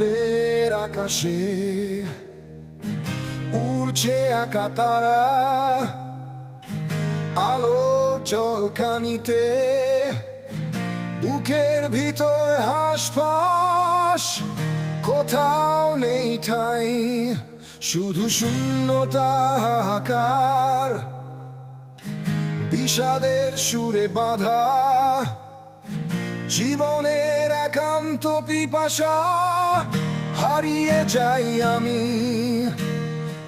দূরের আকাশে উড়ছে একা তারা আলো চলকানিতে বুকের ভিতর হাসপাস কোথাও নেই ঠাই শুধু শূন্যতা হাহাকার বিষাদের সুরে বাঁধা জীবনের একান্ত পিপাসা হারিয়ে যাই আমি।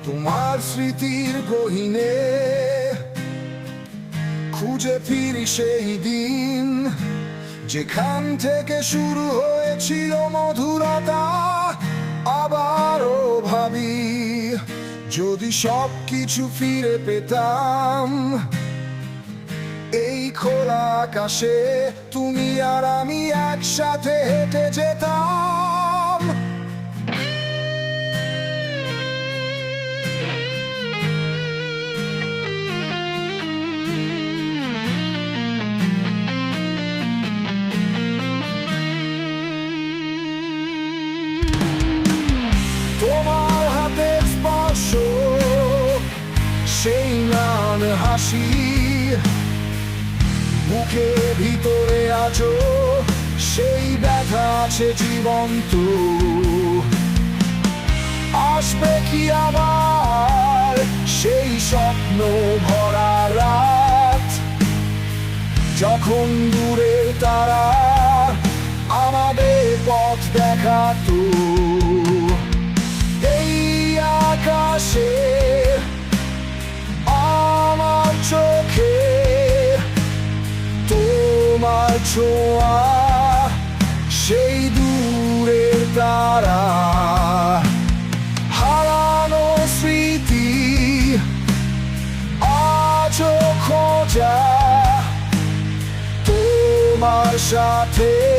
তোমার স্মৃতির গহিনে খুঁজে ফিরি সেই দিন, যেখান থেকে শুরু হয়েছিল মধুরতা, আবারও ভাবি, যদি সব কিছু ফিরে পেতাম খোলা আকাশে তুমি আর আমি একসাথে হেঁটে যেতাম। তোমার হাতের স্পর্শ সেই নান হাসি। বুকে ভিতরে আছো, সেই ব্যথা আছে জীবন্ত। আসবে কি আমার সেই স্বপ্ন ভরা রাত? যখন দূরের তারা আমাদের পথ দেখাতো ছোয়া সেই দূরের তারা। হারানো স্মৃতি আজ খোঁজা। তোমার সাথে